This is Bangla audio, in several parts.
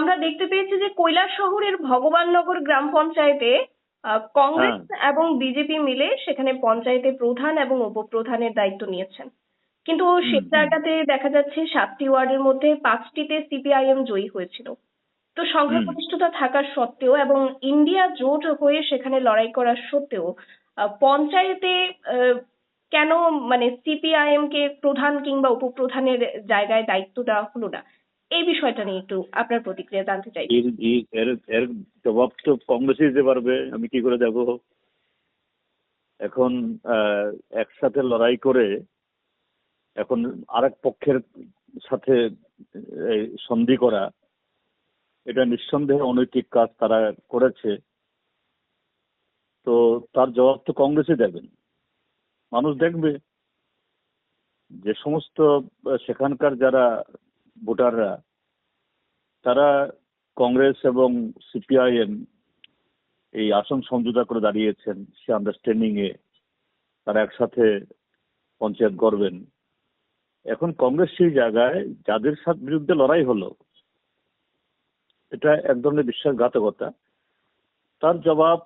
আমরা দেখতে পেয়েছি যে কৈলাস শহরের ভগবাননগর গ্রাম পঞ্চায়েতে কংগ্রেস এবং বিজেপি মিলে সেখানে পঞ্চায়েতে প্রধান এবং উপপ্রধানের দায়িত্ব নিয়েছেন। কিন্তু সে। জায়গাতে দেখা যাচ্ছে সাতটি ওয়ার্ডের মধ্যে পাঁচটিতে সিপিআইএম জয়ী হয়েছিল। তো সংখ্যাগরিষ্ঠতা থাকার সত্ত্বেও এবং ইন্ডিয়া জোট হয়ে সেখানে লড়াই করার সত্ত্বেও পঞ্চায়েতে কেন মানে সিপিআইএম কে প্রধান কিংবা উপপ্রধানের জায়গায় দায়িত্ব দেওয়া হলো না? এই বিষয়টা নিয়ে একটু আপনার প্রতিক্রিয়া জানতে চাই। এর এর- জবাব তো কংগ্রেসই দিতে পারবে, আমি কি করে দেবো এখন একসাথে লড়াই করে এখন আরেক পক্ষের সাথে সন্ধি করা, এটা নিঃসন্দেহে অনৈতিক কাজ তারা করেছে। তো তার জবাব তো কংগ্রেসই দেবেন। মানুষ দেখবে যে সমস্ত সেখানকার যারা ভোটাররা, তারা কংগ্রেস এবং সিপিআইএম এই আসন সমঝোতা করে দাঁড়িয়েছেন, সে আন্ডারস্ট্যান্ডিং এ তারা একসাথে পঞ্চায়েত করবেন এখন কংগ্রেস সেই জায়গায় যাদের সাথে বিরুদ্ধে লড়াই হলো, এটা এক ধরনের বিশ্বাসঘাতকতা। তার জবাব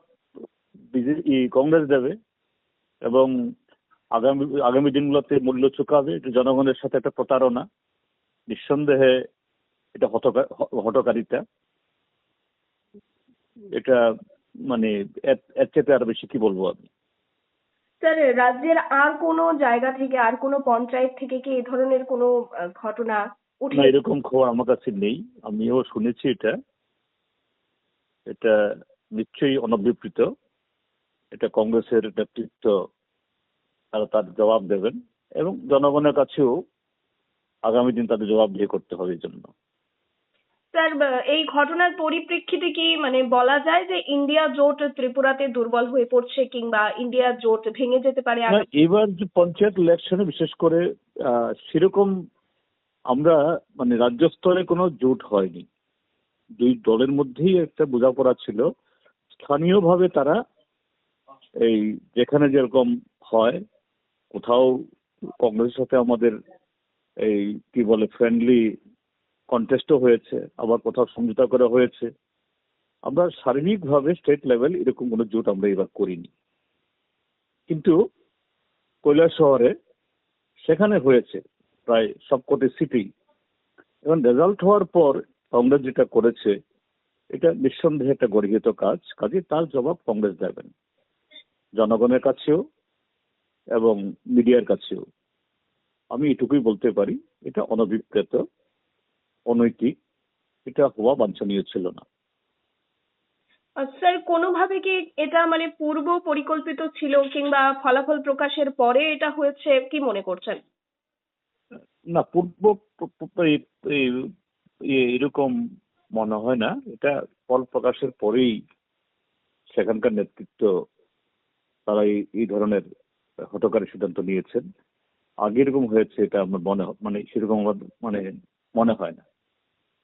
বিজেপি কংগ্রেস দেবে এবং আগামী আগামী দিনগুলোতে মূল্য চুকাবে, এটা জনগণের সাথে একটা প্রতারণা। নিঃসন্দেহে এটা হটকারিতা এটা মানে এর চেয়ে আর বেশি কি বলব আমি? স্যার রাজ্যের আর কোনো জায়গা থেকে আর কোনো পঞ্চায়েত থেকে কি এই ধরনের কোনো ঘটনা না এরকম খবর আমার কাছে নেই। আমিও শুনেছি এটা। এটা নিশ্চয়ই অনভিপ্রিত। এটা কংগ্রেসের নেতৃত্ব তারা তার জবাব দেবেন। এবং জনগণের কাছেও আগামী দিন তাদের জবাব দিয়ে করতে হবে এই জন্য। স্যার এই ঘটনার পরিপ্রেক্ষিতে কি মানে বলা যায় যে ইন্ডিয়া জোট ত্রিপুরাতে দুর্বল হয়ে পড়ছে কিংবা ইন্ডিয়া জোট ভেঙে যেতে পারে এবার যে পঞ্চায়েত ইলেকশনে বিশেষ করে সেরকম আমরা মানে রাজ্য স্তরে কোনো জোট হয়নি। দুই দলের মধ্যেই একটা বোঝাপড়া ছিল। স্থানীয়ভাবে তারা এই যেখানে যেরকম হয় কোথাও কংগ্রেসের সাথে আমাদের এই, কি বলে ফ্রেন্ডলি কন্টেস্টও হয়েছে, আবার কোথাও সমঝোতা করা হয়েছে। আমরা শারীরিকভাবে স্টেট লেভেল এরকম কোনো জোট আমরা এবার করিনি। কিন্তু কৈলাস শহরে সেখানে হয়েছে, প্রায় সবকটি সিটি এবং রেজাল্ট হওয়ার পর কংগ্রেস যেটা করেছে, এটা নিঃসন্দেহে একটা গর্হিত কাজ, কাজে তার জবাব কংগ্রেস দেবেন। জনগণের কাছেও এবং মিডিয়ার কাছেও। আমি এটুকুই বলতে পারি এটা অনভিপ্রেত অনৈতিক এটা হওয়া বাঞ্ছনীয় ছিল না। স্যার কোনোভাবে কি এটা মানে পূর্ব পরিকল্পিত ছিল কিংবা ফলাফল প্রকাশের পরে এটা হয়েছে কি মনে করছেন? না পূর্ব এরকম মনে হয় না। এটা ফল প্রকাশের পরেই সেখানকার নেতৃত্ব তারা এই- এই ধরনের হটকারী সিদ্ধান্ত নিয়েছেন। আগে এরকম হয়েছে এটা আমার মনে মানে সেরকম আমার মানে মনে হয় না।